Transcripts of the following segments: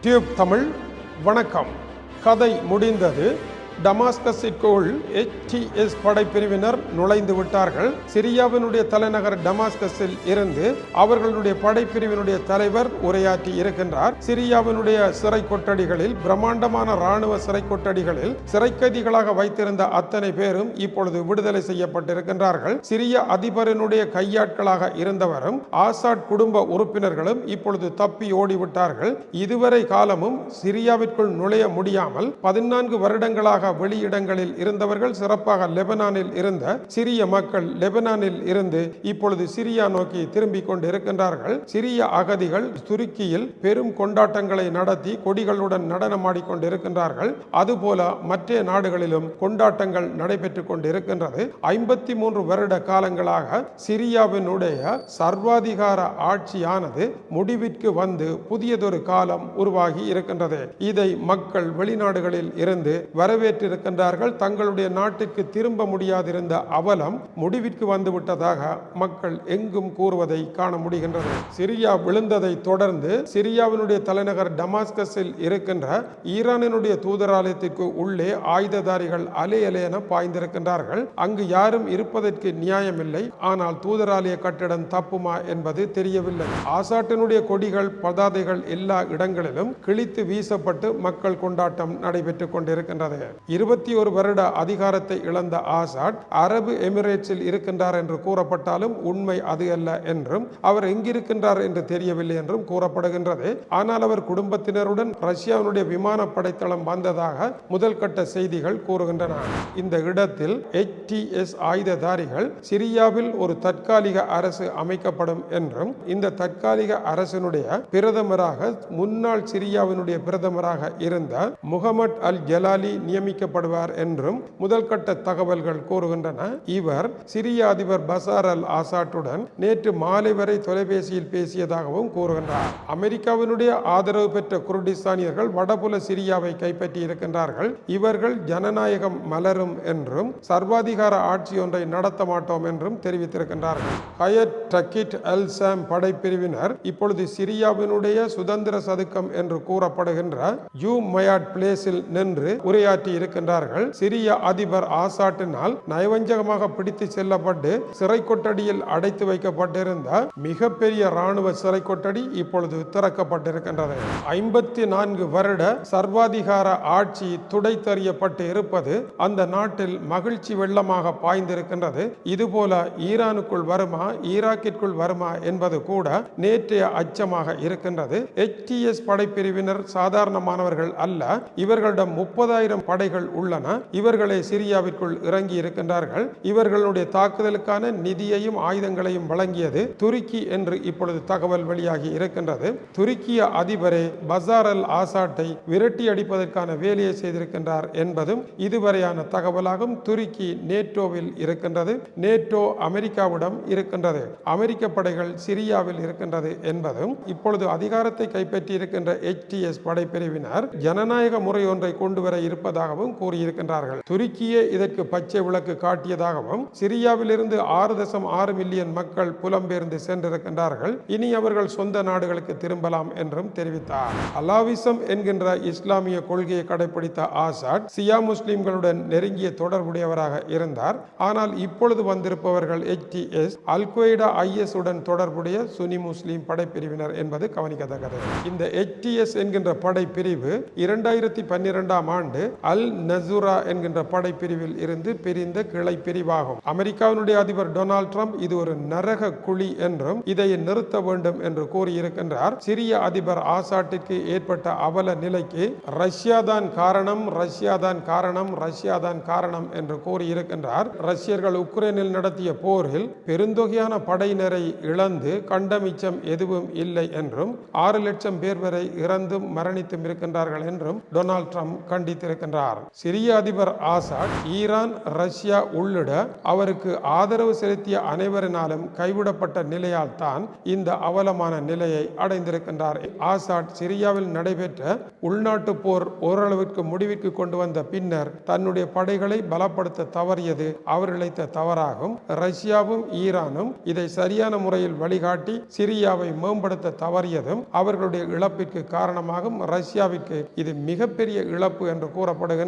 Tube Tamil வணக்கம். கதை முடிந்தது. டமாஸ்கஸிற்குள் எச்டிஎஸ் படைப்பிரிவினர் நுழைந்து விட்டார்கள். சிரியாவினுடைய தலைநகர் டமாஸ்கஸில் இருந்து அவர்களுடைய படைப்பிரிவினுடைய தலைவர் உரையாற்றி இருக்கின்றார். சிரியாவினுடைய சிறை கொட்டடிகளில் பிரம்மாண்டமான ராணுவ சிறை கொட்டடிகளில் சிறைக்கைதிகளாக வைத்திருந்த அத்தனை பேரும் இப்பொழுது விடுதலை செய்யப்பட்டிருக்கின்றார்கள். சிரிய அதிபரினுடைய கையாட்களாக இருந்தவரும் ஆசாட் குடும்ப உறுப்பினர்களும் இப்பொழுது தப்பி ஓடிவிட்டார்கள். இதுவரை காலமும் சிரியாவிற்குள் நுழைய முடியாமல் பதினான்கு வருடங்களாக வெளியிடங்களில் இருந்தவர்கள் சிறப்பாக லெபனானில் இருந்த சிரிய மக்கள் லெபனானில் இருந்து இப்பொழுது சிரியா நோக்கி திரும்பிக் கொண்டிருக்கின்றார்கள். சிரிய அகதிகள் துருக்கியில் பெரும் கொண்டாட்டங்களை நடத்தி கொடிகளுடன் நடனமாடிக் கொண்டிருக்கின்றார்கள். அதுபோல மற்ற நாடுகளிலும் கொண்டாட்டங்கள் நடைபெற்றுக் கொண்டிருக்கின்றது. ஐம்பத்தி மூன்று வருட காலங்களாக சிரியாவினுடைய சர்வாதிகார ஆட்சியானது முடிவிற்கு வந்து புதியதொரு காலம் உருவாகி இருக்கின்றது. இதை மக்கள் வெளிநாடுகளில் இருந்து வரவேற்று வரவேற்றிருக்கின்றார்கள் தங்களுடைய நாட்டிற்கு திரும்ப முடியாதிருந்த அவலம் முடிவிற்கு வந்துவிட்டதாக மக்கள் எங்கும் கூறுவதை காண முடிகின்றது. சிரியா விழுந்ததை தொடர்ந்து சிரியாவினுடைய தலைநகர் டமாஸ்கஸில் இருக்கின்ற ஈரானினுடைய தூதராலயத்திற்கு உள்ளே ஆயுததாரிகள் அலை அலையென பாய்ந்திருக்கின்றார்கள். அங்கு யாரும் இருப்பதற்கு நியாயமில்லை. ஆனால் தூதராலய கட்டிடம் தப்புமா என்பது தெரியவில்லை. ஆசாட்டினுடைய கொடிகள் பதாதைகள் எல்லா இடங்களிலும் கிழித்து வீசப்பட்டு மக்கள் கொண்டாட்டம் நடைபெற்றுக் கொண்டிருக்கின்றது. இருபத்தி ஒரு வருட அதிகாரத்தை இழந்த ஆசாட் அரபு எமிரேட்ஸில் இருக்கின்றார் என்று கூறப்பட்டாலும் உண்மை அது அல்ல என்றும் அவர் எங்கிருக்கின்றார் என்று தெரியவில்லை என்றும் கூறப்படுகின்றது. ஆனால் அவர் குடும்பத்தினருடன் ரஷ்யாவினுடைய விமானப்படை தளம் வந்ததாக முதல் கட்ட செய்திகள் கூறுகின்றன. இந்த இடத்தில் எச்டிஎஸ் ஆயுததாரிகள் சிரியாவில் ஒரு தற்காலிக அரசு அமைக்கப்படும் என்றும் இந்த தற்காலிக அரசினுடைய பிரதமராக முன்னாள் சிரியாவினுடைய பிரதமராக இருந்த முகமது அல் ஜலாலி வைக்கப்படுவார் என்றும் முதல் கட்ட தகவல்கள் கூறுகின்றன. இவர் சிரிய அதிபர் பசார் அல் ஆசாட்டுடன் நேற்று மாலை வரை தொலைபேசியில் பேசியதாகவும் கூறுகின்றார். அமெரிக்காவினுடைய ஆதரவு பெற்ற குர்டிஸ்தானியர்கள் வடபுல சிரியாவை கைப்பற்றி இருக்கின்றார்கள் இவர்கள் ஜனநாயகம் மலரும் என்றும் சர்வாதிகார ஆட்சி ஒன்றை நடத்த மாட்டோம் என்றும் தெரிவித்திருக்கின்றார்கள். ஹயட் டக்கிட் அல் சாம் படைப்பிரிவினர் இப்பொழுது சிரியாவினுடைய சுதந்திர சதுக்கம் என்று கூறப்படுகின்ற யூ மயாட் பிளேஸில் நின்று உரையாற்றி இருக்கின்றார்கள். சிரிய அதிபர் ஆசாட்டினால் நயவஞ்சகமாக பிடித்து செல்லப்பட்டு சிறை கொட்டடியில் அடைத்து வைக்கப்பட்டிருந்த மிகப்பெரிய ராணுவ சிறை கொட்டடி இப்பொழுது திறக்கப்பட்டிருக்கின்றது. ஐம்பத்தி நான்கு வருட சர்வாதிகார ஆட்சி துடைத்தறியப்பட்டு இருப்பது அந்த நாட்டில் மகிழ்ச்சி வெள்ளமாக பாய்ந்திருக்கின்றது. இதுபோல ஈரானுக்குள் வருமா ஈராக்கிற்குள் வருமா என்பது கூட நேற்றைய அச்சமாக இருக்கின்றது. HTS படைப்பிரிவினர் சாதாரணமானவர்கள் அல்ல. இவர்களிடம் முப்பதாயிரம் படை படைகள் உள்ளன. இவர்களை சிரியாவிற்குள் இறங்கி இருக்கின்றார்கள். இவர்களுடைய தாக்குதலுக்கான நிதியையும் ஆயுதங்களையும் வழங்கியது துருக்கி என்று இப்பொழுது தகவல் வெளியாகி இருக்கின்றது. துருக்கிய அதிபரே பசார் அல் ஆசாட்டை விரட்டி அடிப்பதற்கான வேலையை செய்திருக்கின்றார் என்பதும் இதுவரையான தகவலாகும் துருக்கி நேட்டோவில் இருக்கின்றது. நேட்டோ அமெரிக்காவிடம் இருக்கின்றது. அமெரிக்க படைகள் சிரியாவில் இருக்கின்றது என்பதும் இப்பொழுது அதிகாரத்தை கைப்பற்றி இருக்கின்ற எச் டி எஸ் படைப்பிரிவினர் ஜனநாயக முறை ஒன்றை கொண்டு வர இருப்பதாகவும் கூறியிருக்கின்றார்கள். துருக்கியே இதற்கு பச்சை விளக்கு காட்டியதாகவும் சிரியாவிலிருந்து ஆறு தசம் ஆறு மில்லியன் மக்கள் புலம்பெயர்ந்து சென்றிருக்கின்றார்கள். இனி அவர்கள் சொந்த நாடுகளுக்கு திரும்பலாம் என்றும் தெரிவித்தார். அலாவிசம் என்கின்ற இஸ்லாமிய கொள்கையை கடைபிடித்த ஆசாட் சியா முஸ்லிம்களுடன் நெருங்கிய தொடர்புடையவராக இருந்தார். ஆனால் இப்பொழுது வந்திருப்பவர்கள் HTS அல் கொய்டா ஐஎஸ் உடன் தொடர்புடைய சுனி முஸ்லீம் படைப்பிரிவினர் என்பது கவனிக்கத்தக்கது. இந்த HTS என்கின்ற படைப்பிரிவு இரண்டாயிரத்தி பன்னிரெண்டாம் ஆண்டு அல் நசூரா என்கின்ற படைப்பிரிவில் இருந்து பிரிந்த கிளை பிரிவாகும் அமெரிக்காவினுடைய அதிபர் டொனால்ட் ட்ரம்ப் இது ஒரு நரக குழி என்றும் இதை நிறுத்த வேண்டும் என்று கூறியிருக்கின்றார். சிரிய அதிபர் ஆசாட்டிற்கு ஏற்பட்ட அவல நிலைக்கு ரஷ்யா தான் காரணம் ரஷ்யா தான் காரணம் ரஷ்யா தான் காரணம் என்று கூறியிருக்கின்றார். ரஷ்யர்கள் உக்ரைனில் நடத்திய போரில் பெருந்தொகையான படையினரை இழந்து கண்டமிச்சம் எதுவும் இல்லை என்றும் ஆறு லட்சம் பேர் வரை இறந்தும் மரணித்தும் இருக்கின்றார்கள் என்றும் டொனால்ட் ட்ரம்ப் கண்டித்திருக்கின்றார். தெரிவிக்கின்றார் சிரிய அதிபர் ஆசாத் ஈரான் ரஷ்யா உள்ளிட அவருக்கு ஆதரவு செலுத்திய அனைவரினாலும் கைவிடப்பட்ட நிலையால் தான் இந்த அவலமான நிலையை அடைந்திருக்கின்றார். ஆசாட் சிரியாவில் நடைபெற்ற உள்நாட்டு போர் ஓரளவிற்கு முடிவிற்கு கொண்டு வந்த பின்னர் தன்னுடைய படைகளை பலப்படுத்த தவறியது அவர் இழைத்த தவறாகும். ரஷ்யாவும் ஈரானும் இதை சரியான முறையில் வழிகாட்டி சிரியாவை மேம்படுத்த தவறியதும் அவர்களுடைய இழப்பிற்கு காரணமாகும். ரஷ்யாவிற்கு இது மிகப்பெரிய இழப்பு என்று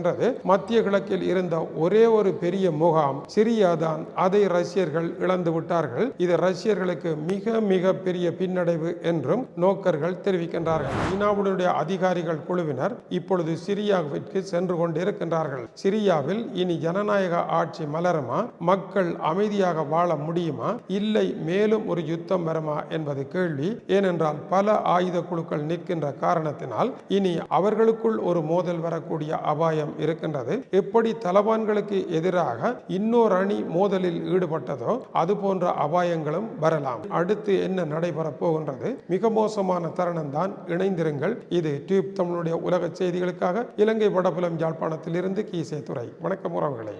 சென்றது மத்திய கிழக்கில் இருந்த ஒரே ஒரு பெரிய முகாம் சிரியா தான் அதை ரஷ்யர்கள் இழந்து விட்டார்கள். இது ரஷ்யர்களுக்கு மிக மிக பெரிய பின்னடைவு என்றும் நோக்கர்கள் தெரிவிக்கின்றார்கள். சீனாவுடைய அதிகாரிகள் குழுவினர் இப்பொழுது சிரியாவிற்கு சென்று கொண்டிருக்கின்றார்கள். சிரியாவில் இனி ஜனநாயக ஆட்சி மலருமா? மக்கள் அமைதியாக வாழ முடியுமா? இல்லை மேலும் ஒரு யுத்தம் வருமா என்பது கேள்வி. ஏனென்றால் பல ஆயுத குழுக்கள் நிற்கின்ற காரணத்தினால் இனி அவர்களுக்குள் ஒரு மோதல் வரக்கூடிய அபாயம் இருக்கின்றது. எப்படி தலபான்களுக்கு எதிராக இன்னொரு அணி மோதலில் ஈடுபட்டதோ அது போன்ற அபாயங்களும் வரலாம். அடுத்து என்ன நடைபெறப் போகின்றது? மிக மோசமான தருணம் தான் இணைந்திருங்கள். இது டியூப் தமிழுடைய உலக செய்திகளுக்காக இலங்கை வடபுலம் யாழ்ப்பாணத்திலிருந்து கீசே துறை வணக்கம் உறவுகளே.